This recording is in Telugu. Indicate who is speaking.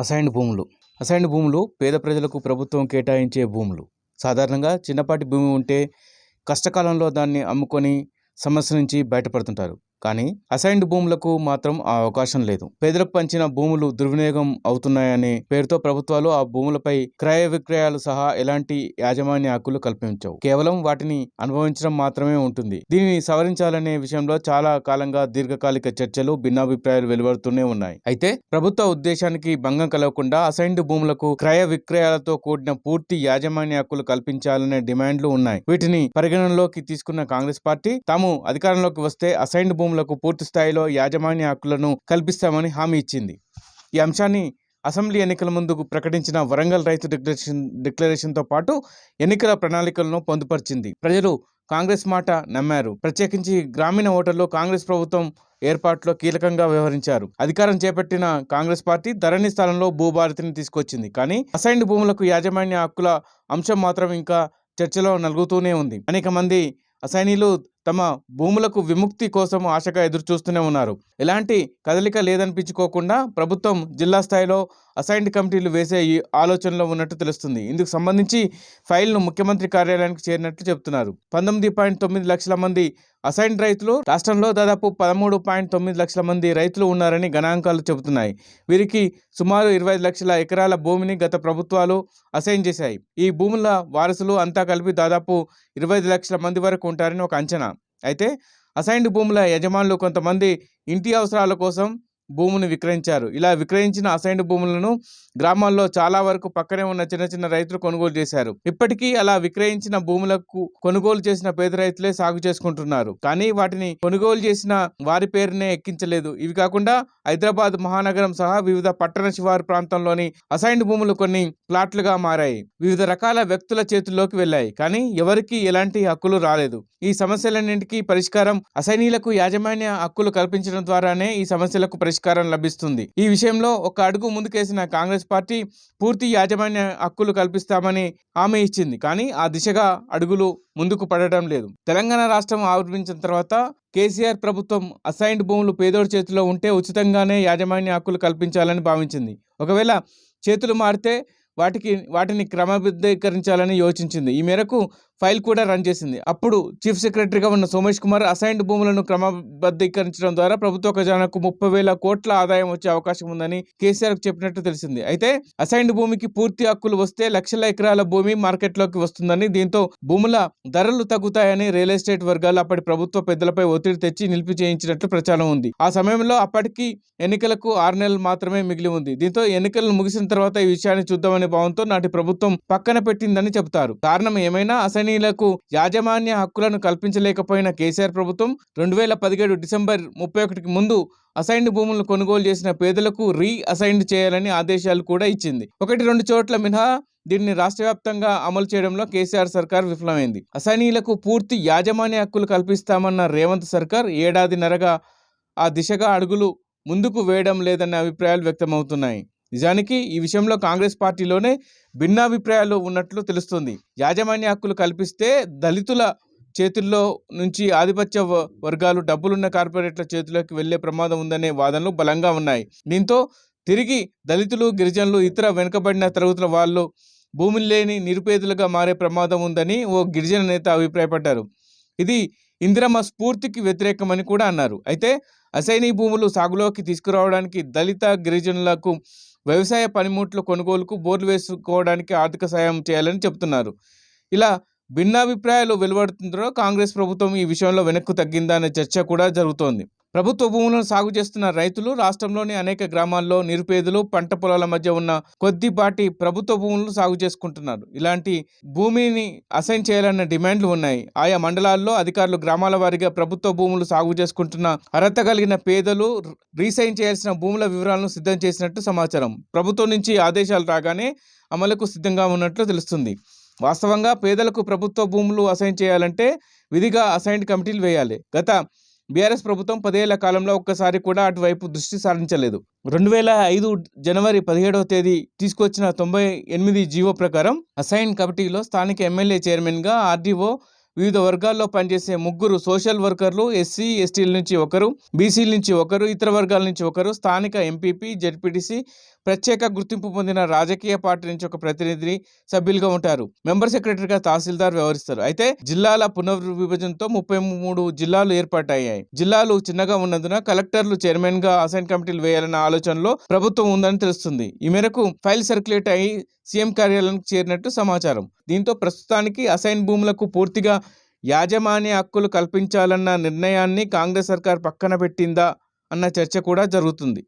Speaker 1: అసైన్డ్ భూములు. అసైన్డ్ భూములు పేద ప్రజలకు ప్రభుత్వం కేటాయించే భూములు. సాధారణంగా చిన్నపాటి భూమి ఉంటే కష్టకాలంలో దాన్ని అమ్ముకొని సమస్య నుంచి బయటపడుతుంటారు. కానీ అసైన్డ్ భూములకు మాత్రం ఆ అవకాశం లేదు. పేదలకు పంచిన భూములు దుర్వినియోగం అవుతున్నాయనే పేరుతో ప్రభుత్వాలు ఆ భూములపై క్రయ విక్రయాలు సహా ఎలాంటి యాజమాన్య హక్కులు కల్పించవు. కేవలం వాటిని అనుభవించడం మాత్రమే ఉంటుంది. దీనిని సవరించాలనే విషయంలో చాలా కాలంగా దీర్ఘకాలిక చర్చలు భిన్నాభిప్రాయాలు వెలువడుతూనే ఉన్నాయి. అయితే ప్రభుత్వ ఉద్దేశానికి భంగం కలగకుండా అసైన్డ్ భూములకు క్రయ విక్రయాలతో కూడిన పూర్తి యాజమాన్య హక్కులు కల్పించాలనే డిమాండ్లు ఉన్నాయి. వీటిని పరిగణనలోకి తీసుకున్న కాంగ్రెస్ పార్టీ తాము అధికారంలోకి వస్తే అసైన్డ్ భూములకు పూర్తి స్థాయిలో యాజమాన్య హక్కులను కల్పిస్తామని హామీ ఇచ్చింది. ఈ అంశాన్ని అసెంబ్లీ ఎన్నికల ముందుకు ప్రకటించిన వరంగల్ రైతు డిక్లరేషన్ డిక్లరేషన్తో పాటు ఎన్నికల ప్రణాళికలను పొందుపరిచింది. ప్రజలు కాంగ్రెస్ మాట నమ్మారు. ప్రత్యేకించి గ్రామీణ ఓటర్లు కాంగ్రెస్ ప్రభుత్వం ఏర్పాటులో కీలకంగా వ్యవహరించారు. అధికారం చేపట్టిన కాంగ్రెస్ పార్టీ ధరణి స్థలంలో భూభారతిని తీసుకొచ్చింది. కానీ అసైన్డ్ భూములకు యాజమాన్య హక్కుల అంశం మాత్రం ఇంకా చర్చలో నలుగుతూనే ఉంది. అనేక మంది అసైనీలు తమ భూములకు విముక్తి కోసం ఆశగా ఎదురుచూస్తూనే ఉన్నారు. ఎలాంటి కదలిక లేదనిపించుకోకుండా ప్రభుత్వం జిల్లా స్థాయిలో అసైన్డ్ కమిటీలు వేసే ఈ ఆలోచనలో ఉన్నట్టు తెలుస్తుంది. ఇందుకు సంబంధించి ఫైల్ను ముఖ్యమంత్రి కార్యాలయానికి చేరినట్లు చెబుతున్నారు. పంతొమ్మిది పాయింట్ తొమ్మిది లక్షల మంది అసైన్డ్ రైతులు రాష్ట్రంలో దాదాపు పదమూడు పాయింట్ తొమ్మిది లక్షల మంది రైతులు ఉన్నారని గణాంకాలు చెబుతున్నాయి. వీరికి సుమారు ఇరవై లక్షల ఎకరాల భూమిని గత ప్రభుత్వాలు అసైన్ చేశాయి. ఈ భూముల వారసులు అంతా కలిపి దాదాపు ఇరవై ఐదు లక్షల మంది వరకు ఉంటారని ఒక అంచనా. అయితే అసైన్డ్ భూముల యజమానులు కొంతమంది ఇంటి అవసరాల కోసం భూముని విక్రయించారు. ఇలా విక్రయించిన అసైన్డ్ భూములను గ్రామాల్లో చాలా వరకు పక్కనే ఉన్న చిన్న చిన్న రైతులు కొనుగోలు చేశారు. ఇప్పటికీ అలా విక్రయించిన భూములకు కొనుగోలు చేసిన పేద రైతులే సాగు చేసుకుంటున్నారు. కానీ వాటిని కొనుగోలు చేసిన వారి పేరునే ఎక్కించలేదు. ఇవి కాకుండా హైదరాబాద్ మహానగరం సహా వివిధ పట్టణ శివారు ప్రాంతంలోని అసైన్డ్ భూములు కొన్ని ప్లాట్లుగా మారాయి. వివిధ రకాల వ్యక్తుల చేతుల్లోకి వెళ్ళాయి. కానీ ఎవరికి ఎలాంటి హక్కులు రాలేదు. ఈ సమస్యలన్నింటికీ పరిష్కారం అసైనీలకు యాజమాన్య హక్కులు కల్పించడం ద్వారానే ఈ సమస్యలకు పరిష్కారం లభిస్తుంది. ఈ విషయంలో ఒక అడుగు ముందుకేసిన కాంగ్రెస్ పార్టీ పూర్తి యాజమాన్య హక్కులు కల్పిస్తామని హామీ ఇచ్చింది. కానీ ఆ దిశగా అడుగులు ముందుకు పడడం లేదు. తెలంగాణ రాష్ట్రం ఆవిర్భించిన తర్వాత కేసీఆర్ ప్రభుత్వం అసైన్డ్ భూములు పేదోడి చేతిలో ఉంటే ఉచితంగానే యాజమాన్య హక్కులు కల్పించాలని భావించింది. ఒకవేళ చేతులు మారితే వాటికి వాటిని క్రమబద్ధీకరించాలని యోచించింది. ఈ మేరకు ఫైల్ కూడా రన్ చేసింది. అప్పుడు చీఫ్ సెక్రటరీగా ఉన్న సోమేష్ కుమార్ అసైన్డ్ భూములను క్రమబద్ధీకరించడం ద్వారా ప్రభుత్వ ఖజానాకు ముప్పై వేల కోట్ల ఆదాయం వచ్చే అవకాశం ఉందని కేసీఆర్ చెప్పినట్టు తెలిసింది. అయితే అసైన్డ్ భూమికి పూర్తి హక్కులు వస్తే లక్షల ఎకరాల భూమి మార్కెట్లోకి వస్తుందని దీంతో భూముల ధరలు తగ్గుతాయని రియల్ ఎస్టేట్ వర్గాలు అప్పటి ప్రభుత్వ పెద్దలపై ఒత్తిడి తెచ్చి నిలిపి చేయించినట్లు ప్రచారం ఉంది. ఆ సమయంలో అప్పటికి ఎన్నికలకు ఆరు నెలలు మాత్రమే మిగిలి ఉంది. దీంతో ఎన్నికలు ముగిసిన తర్వాత ఈ విషయాన్ని చూద్దామనే భావంతో నాటి ప్రభుత్వం పక్కన పెట్టిందని చెబుతారు. కారణం ఏమైనా అసైన్ కంపెనీలకు యాజమాన్య హక్కులను కల్పించలేకపోయిన కేసీఆర్ ప్రభుత్వం రెండు వేల పదిహేడు డిసెంబర్ ముప్పై ఒకటికి ముందు అసైన్డ్ భూములను కొనుగోలు చేసిన పేదలకు రీ అసైన్డ్ చేయాలని ఆదేశాలు కూడా ఇచ్చింది. ఒకటి రెండు చోట్ల మినహా దీన్ని రాష్ట్ర వ్యాప్తంగా అమలు చేయడంలో కేసీఆర్ సర్కార్ విఫలమైంది. అసైనీలకు పూర్తి యాజమాన్య హక్కులు కల్పిస్తామన్న రేవంత్ సర్కార్ ఏడాదిన్నరగా ఆ దిశగా అడుగులు ముందుకు వేయడం లేదన్న అభిప్రాయాలు వ్యక్తమవుతున్నాయి. నిజానికి ఈ విషయంలో కాంగ్రెస్ పార్టీలోనే భిన్నాభిప్రాయాలు ఉన్నట్లు తెలుస్తుంది. యాజమాన్య హక్కులు కల్పిస్తే దళితుల చేతుల్లో నుంచి ఆధిపత్య వర్గాలు డబ్బులున్న కార్పొరేట్ల చేతిలోకి వెళ్ళే ప్రమాదం ఉందనే వాదనలు బలంగా ఉన్నాయి. దీంతో తిరిగి దళితులు గిరిజనులు ఇతర వెనుకబడిన తరగతుల వాళ్ళు భూములు లేని నిరుపేదలుగా మారే ప్రమాదం ఉందని ఓ గిరిజన నేత అభిప్రాయపడ్డారు. ఇది ఇందిరమ్మ స్ఫూర్తికి వ్యతిరేకమని కూడా అన్నారు. అయితే అసైనీ భూములు సాగులోకి తీసుకురావడానికి దళిత గిరిజనులకు వ్యవసాయ పనిముట్లు కొనుగోలుకు బోర్లు వేసుకోవడానికి ఆర్థిక సాయం చేయాలని చెబుతున్నారు ఇలా భిన్నాభిప్రాయాలు వెలువడుతుండడం కాంగ్రెస్ ప్రభుత్వం ఈ విషయంలో వెనక్కు తగ్గిందా అనే చర్చ కూడా జరుగుతోంది. ప్రభుత్వ భూములను సాగు చేస్తున్న రైతులు రాష్ట్రంలోని అనేక గ్రామాల్లో నిరుపేదలు పంట పొలాల మధ్య ఉన్న కొద్దిపాటి ప్రభుత్వ భూములను సాగు చేసుకుంటున్నారు. ఇలాంటి భూమిని అసైన్ చేయాలన్న డిమాండ్లు ఉన్నాయి. ఆయా మండలాల్లో అధికారులు గ్రామాల వారీగా ప్రభుత్వ భూములు సాగు చేసుకుంటున్న అర్హత కలిగిన పేదలు రీసైన్ చేయాల్సిన భూముల వివరాలను సిద్ధం చేసినట్టు సమాచారం. ప్రభుత్వం నుంచి ఆదేశాలు రాగానే అమలుకు సిద్ధంగా ఉన్నట్లు తెలుస్తుంది. వాస్తవంగా పేదలకు ప్రభుత్వ భూములు అసైన్ చేయాలంటే విధిగా అసైన్డ్ కమిటీలు వేయాలి. గత బీఆర్ఎస్ ప్రభుత్వం పదేళ్ళ కాలంలో ఒక్కసారి కూడా అటువైపు దృష్టి సారించలేదు. రెండు వేల ఐదు జనవరి పదిహేడవ తేదీ తీసుకొచ్చిన తొంభై ఎనిమిది జీవో ప్రకారం అసైన్ కమిటీలో స్థానిక ఎమ్మెల్యే చైర్మన్గా ఆర్డీఓ వివిధ వర్గాల్లో పనిచేసే ముగ్గురు సోషల్ వర్కర్లు ఎస్సీ ఎస్టీల నుంచి ఒకరు బీసీల నుంచి ఒకరు ఇతర వర్గాల నుంచి ఒకరు స్థానిక ఎంపీపీ జెడ్పీటీసీ ప్రత్యేక గుర్తింపు పొందిన రాజకీయ పార్టీ నుంచి ఒక ప్రతినిధి సభ్యులుగా ఉంటారు. మెంబర్ సెక్రటరీగా తహసీల్దార్ వ్యవహరిస్తారు. అయితే జిల్లాల పునర్విభజనతో ముప్పై మూడు జిల్లాలు ఏర్పాటయ్యాయి. జిల్లాలు చిన్నగా ఉన్నందున కలెక్టర్లు చైర్మన్గా అసైన్ కమిటీలు వేయాలన్న ఆలోచనలో ప్రభుత్వం ఉందని తెలుస్తుంది. ఈ మేరకు ఫైల్ సర్క్యులేట్ అయి సీఎం కార్యాలయానికి చేరినట్టు సమాచారం. దీంతో ప్రస్తుతానికి అసైన్ భూములకు పూర్తిగా యాజమాన్య హక్కులు కల్పించాలన్న నిర్ణయాన్ని కాంగ్రెస్ సర్కార్ పక్కన పెట్టిందా అన్న చర్చ కూడా జరుగుతుంది.